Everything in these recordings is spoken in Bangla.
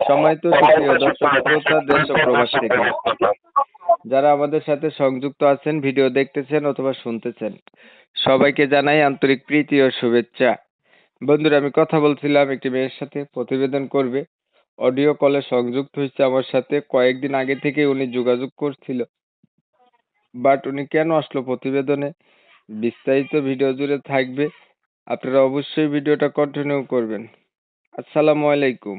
সময় তো দর্শক যারা আমাদের সাথে সংযুক্ত আছেন, ভিডিও দেখতেছেন অথবা শুনতেছেন, সবাইকে জানাই আন্তরিক প্রীতি ও শুভেচ্ছা। বন্ধুরা, আমি কথা বলছিলাম, একটি মেয়ের সাথে প্রতিবেদন করবে। অডিও কলে সংযুক্ত হয়েছে আমার সাথে। কয়েকদিন আগে থেকে উনি যোগাযোগ করছিল। বাট উনি কেন আসলো প্রতিবেদনে? বিস্তারিত ভিডিও জুড়ে থাকবে। আপনারা অবশ্যই ভিডিওটা কন্টিনিউ করবেন। আসসালামু আলাইকুম।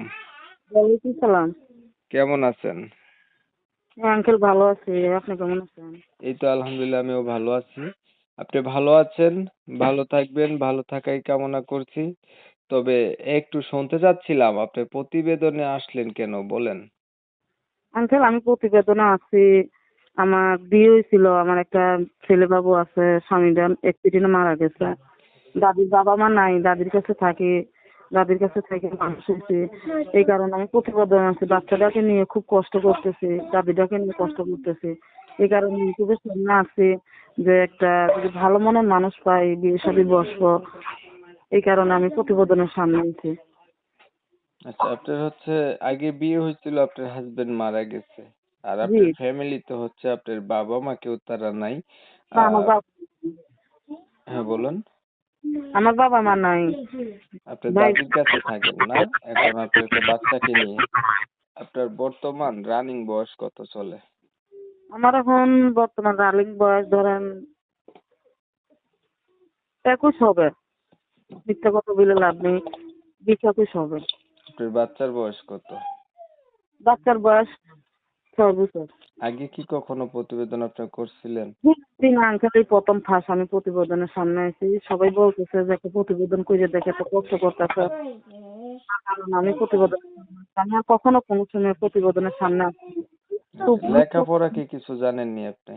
ওয়ালাইকুম সালাম। কেমন আছেন? হ্যাঁ আঙ্কেল ভালো আছি। আপনি কেমন আছেন? এই তো আলহামদুলিল্লাহ আমিও ভালো আছি। আপনি ভালো আছেন? ভালো থাকবেন ভালো থাকাই কামনা করছি। তবে একটু শুনতে চাচ্ছিলাম আপনি প্রতিবেদনে আসলেন কেন বলেন। আঙ্কেল আমি প্রতিবেদনে আছি। আমার বিয়ে হয়েছিল আমার একটা ছেলে বাবু আছে স্বামীটা অ্যাক্সিডেন্টে মারা গেছে। দাদির বাবা মা নাই দাদির কাছে থাকি। দাদির কাছে থেকে মানুষ হয়েছে এই কারণে আমি প্রতিবেদন আছি। বাচ্চাটাকে নিয়ে খুব কষ্ট করতেছি দাদিটাকে নিয়ে কষ্ট করতেছি। এই কারণে ইউটিউবের সামনে আছি যে একটা যদি ভালো মনের মানুষ পাই বিয়ে শাদী বসবো এই কারণে আমি প্রতিবেদনের সামনে আছি। আচ্ছা আপনার হচ্ছে আগে বিয়ে হয়েছিল আপনার হাজবেন্ড মারা গেছে। আর আপনার ফ্যামিলি তো হচ্ছে আপনার বাবা মা কেউ তারা নাই। হ্যাঁ বলুন। আমার বাবা মা নাই। আপনার দাদির কাছে থাকেন না? এখন আপনার একটা বাচ্চাকে নিয়ে। আপনার বর্তমান রানিং বয়স কত চলে? আমার এখন বর্তমান রানিং বয়স ধরেন একুশ হবে। মিথ্যা কথা বলে লাভ নেই। বিশ একুশ হবে। আপনার বাচ্চার বয়স কত? বাচ্চার বয়স ছয় বছর আগে কি কখনো প্রতিবেদন আপনার করছিলেন? দিন আঙ্কেল এই প্রথম ফার্স্ট আমি প্রতিবেদনের সামনে আছি সবাই বলতেছে যে একটা প্রতিবেদন করে দেখে তো কষ্ট করতেছে। কারণ আমি প্রতিবেদন আমি আর কখনো কোনো সময় প্রতিবেদনের সামনে আসি লেখাপড়া কি কিছু জানেননি আপনি?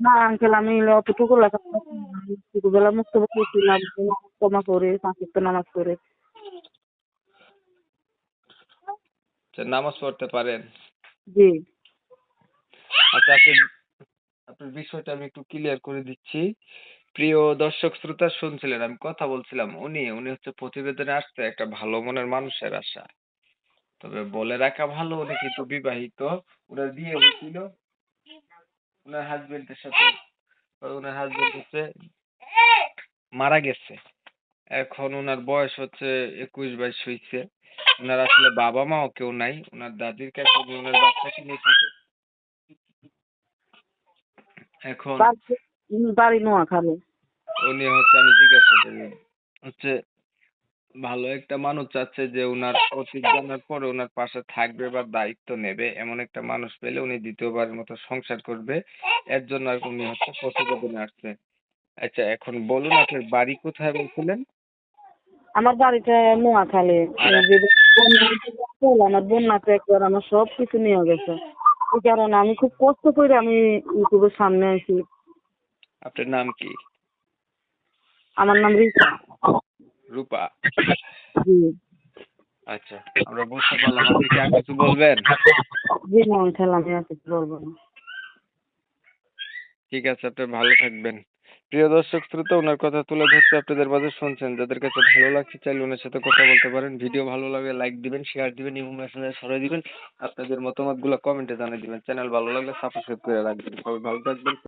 না আঙ্কেল আমি অতটুকু লেখাপড়া। ছোটবেলা মুক্ত ছিলাম ক্ষমা করে পাঁচ নামাজ করে আচ্ছা, নামাজ পড়তে পারেন। আচ্ছা আপনি আপনার বিষয়টা আমি একটু ক্লিয়ার করে দিচ্ছি। প্রিয় দর্শক, শ্রোতা শুনছিলেন, আমি কথা বলছিলাম, উনি উনি হচ্ছে প্রতিবেদনে আসছে, একটা ভালো মনের মানুষের আশা। তবে বলে রাখা ভালো, উনি কিন্তু বিবাহিত। ওনার বিয়ে হয়েছিল ওনার হাজবেন্ডের সাথে ওনার হাজবেন্ড হচ্ছে মারা গেছে। এখন ওনার বয়স হচ্ছে একুশ বাইশ হয়েছে ওনার আসলে বাবা মাও কেউ নাই ওনার দাদির কাছে উনি ওনার বাচ্চাকে নিয়ে থাকে এখন বাড়ি- নোয়াখালী। উনি হচ্ছে আমি জিজ্ঞাসা করি হচ্ছে ভালো একটা মানুষ চাচ্ছে যে উনার অতীত জানার পরে ওনার পাশে থাকবে বা দায়িত্ব নেবে এমন একটা মানুষ পেলে উনি দ্বিতীয়বারের মতো সংসার করবে। এর জন্য আর কি উনি হচ্ছে প্রতিবেদনে আসছে। আচ্ছা এখন বলুন আপনার বাড়ি কোথায় বলছিলেন? আমার বাড়িটা নোয়াখালী আমার বন্যাতে একবার আমার সব কিছু নিয়ে গেছে। এই কারণে আমি খুব কষ্ট করে আমি ইউটিউবের সামনে আছি আপনার নাম কি? আমার নাম রিতা। রূপা। জি। আচ্ছা আমরা বুঝতে পারলাম আপনি কি আর কিছু বলবেন? জি না আমি আর কিছু বলব না। ঠিক আছে আপনি ভালো থাকবেন। প্রিয় দর্শক, শ্রোতা, ওনার কথা তুলে ধরতে আপনাদের মাঝে শুনছেন। যাদের কাছে ভালো লাগছে, চাইলে ওনার সাথে কথা বলতে পারেন। ভিডিও ভালো লাগে লাইক দিবেন শেয়ার দিবেন এবং মেসেঞ্জে ছড়িয়ে দিবেন। আপনাদের মতামতগুলো কমেন্টে জানিয়ে দিবেন। চ্যানেল ভালো লাগলে সাবস্ক্রাইব করে রাখবেন। সবাই ভালো থাকবেন।